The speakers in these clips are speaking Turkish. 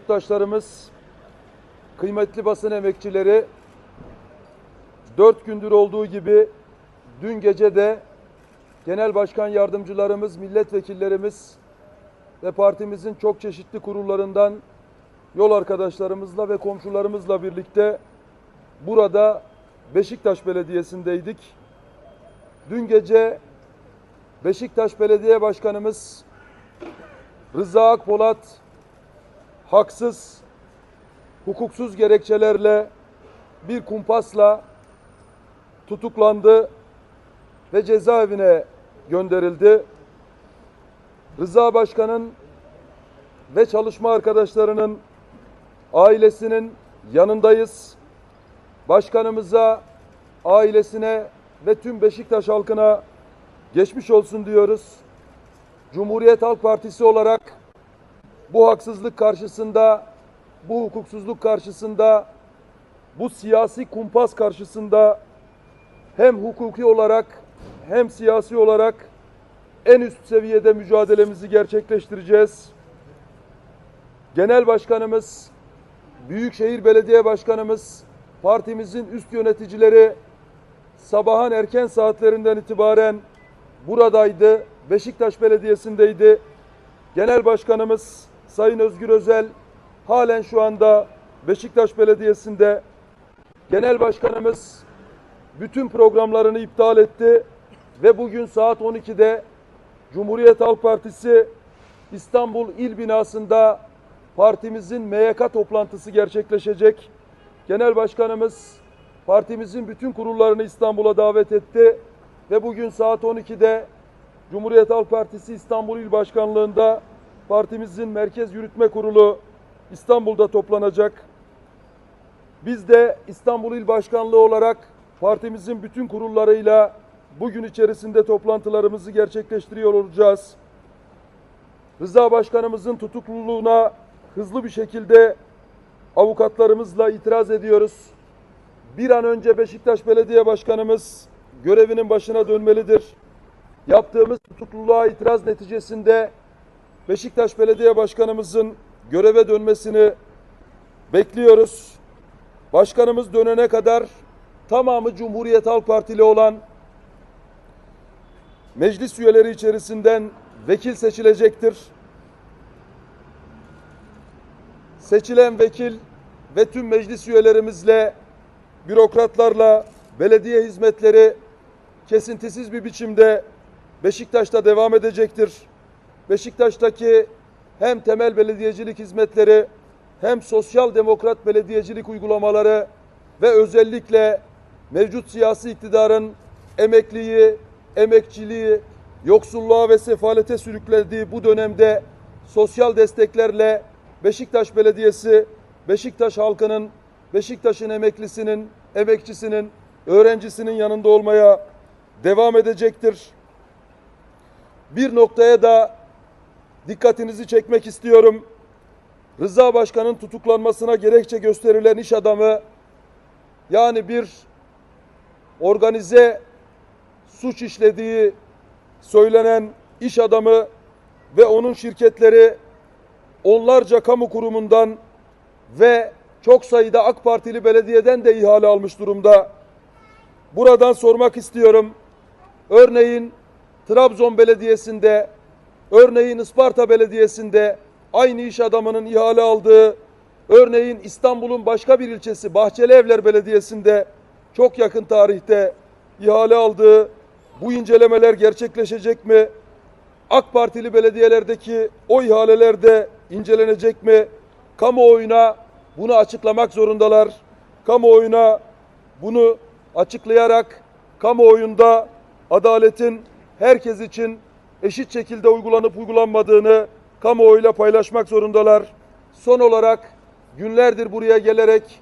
yurttaşlarımız, kıymetli basın emekçileri, dört gündür olduğu gibi dün gece de genel başkan yardımcılarımız, milletvekillerimiz ve partimizin çok çeşitli kurullarından yol arkadaşlarımızla ve komşularımızla birlikte burada Beşiktaş Belediyesi'ndeydik. Dün gece Beşiktaş Belediye Başkanımız Rıza Akpolat haksız, hukuksuz gerekçelerle bir kumpasla tutuklandı ve cezaevine gönderildi. Rıza Başkan'ın ve çalışma arkadaşlarının ailesinin yanındayız. Başkanımıza, ailesine ve tüm Beşiktaş halkına geçmiş olsun diyoruz. Cumhuriyet Halk Partisi olarak bu haksızlık karşısında, bu hukuksuzluk karşısında, bu siyasi kumpas karşısında hem hukuki olarak hem siyasi olarak en üst seviyede mücadelemizi gerçekleştireceğiz. Genel Başkanımız, Büyükşehir Belediye Başkanımız, partimizin üst yöneticileri sabahın erken saatlerinden itibaren buradaydı. Beşiktaş Belediyesi'ndeydi. Genel Başkanımız Sayın Özgür Özel halen şu anda Beşiktaş Belediyesi'nde. Genel Başkanımız bütün programlarını iptal etti ve bugün saat 12'de Cumhuriyet Halk Partisi İstanbul İl Binası'nda partimizin MYK toplantısı gerçekleşecek. Genel Başkanımız partimizin bütün kurullarını İstanbul'a davet etti ve bugün saat 12'de Cumhuriyet Halk Partisi İstanbul İl Başkanlığı'nda partimizin Merkez Yürütme Kurulu İstanbul'da toplanacak. Biz de İstanbul İl Başkanlığı olarak partimizin bütün kurullarıyla bugün içerisinde toplantılarımızı gerçekleştiriyor olacağız. Rıza Başkanımızın tutukluluğuna hızlı bir şekilde avukatlarımızla itiraz ediyoruz. Bir an önce Beşiktaş Belediye Başkanımız görevinin başına dönmelidir. Yaptığımız tutukluluğa itiraz neticesinde Beşiktaş Belediye Başkanımızın göreve dönmesini bekliyoruz. Başkanımız dönene kadar tamamı Cumhuriyet Halk Partili olan meclis üyeleri içerisinden vekil seçilecektir. Seçilen vekil ve tüm meclis üyelerimizle, bürokratlarla belediye hizmetleri kesintisiz bir biçimde Beşiktaş'ta devam edecektir. Beşiktaş'taki hem temel belediyecilik hizmetleri hem sosyal demokrat belediyecilik uygulamaları ve özellikle mevcut siyasi iktidarın emekliyi, emekçiliği, yoksulluğa ve sefalete sürüklediği bu dönemde sosyal desteklerle Beşiktaş Belediyesi, Beşiktaş halkının, Beşiktaş'ın emeklisinin, emekçisinin, öğrencisinin yanında olmaya devam edecektir. Bir noktaya da dikkatinizi çekmek istiyorum. Rıza Başkan'ın tutuklanmasına gerekçe gösterilen iş adamı yani bir organize suç işlediği söylenen iş adamı ve onun şirketleri onlarca kamu kurumundan ve çok sayıda AK Partili belediyeden de ihale almış durumda. Buradan sormak istiyorum. Örneğin Trabzon Belediyesi'nde, örneğin Isparta Belediyesi'nde aynı iş adamının ihale aldığı, örneğin İstanbul'un başka bir ilçesi Bahçelievler Belediyesi'nde çok yakın tarihte ihale aldığı bu incelemeler gerçekleşecek mi? AK Partili belediyelerdeki o ihalelerde incelenecek mi? Kamuoyuna bunu açıklamak zorundalar. Kamuoyuna bunu açıklayarak kamuoyunda adaletin herkes için eşit şekilde uygulanıp uygulanmadığını kamuoyuyla paylaşmak zorundalar. Son olarak günlerdir buraya gelerek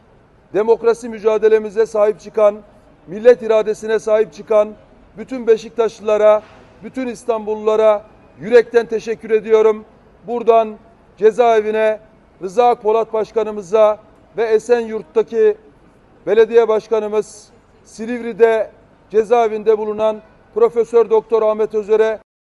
demokrasi mücadelemize sahip çıkan, millet iradesine sahip çıkan bütün Beşiktaşlılara, bütün İstanbullulara yürekten teşekkür ediyorum. Buradan cezaevine Rıza Polat Başkanımıza ve Esenyurt'taki belediye başkanımız Silivri'de cezaevinde bulunan Profesör Doktor Ahmet Özer'e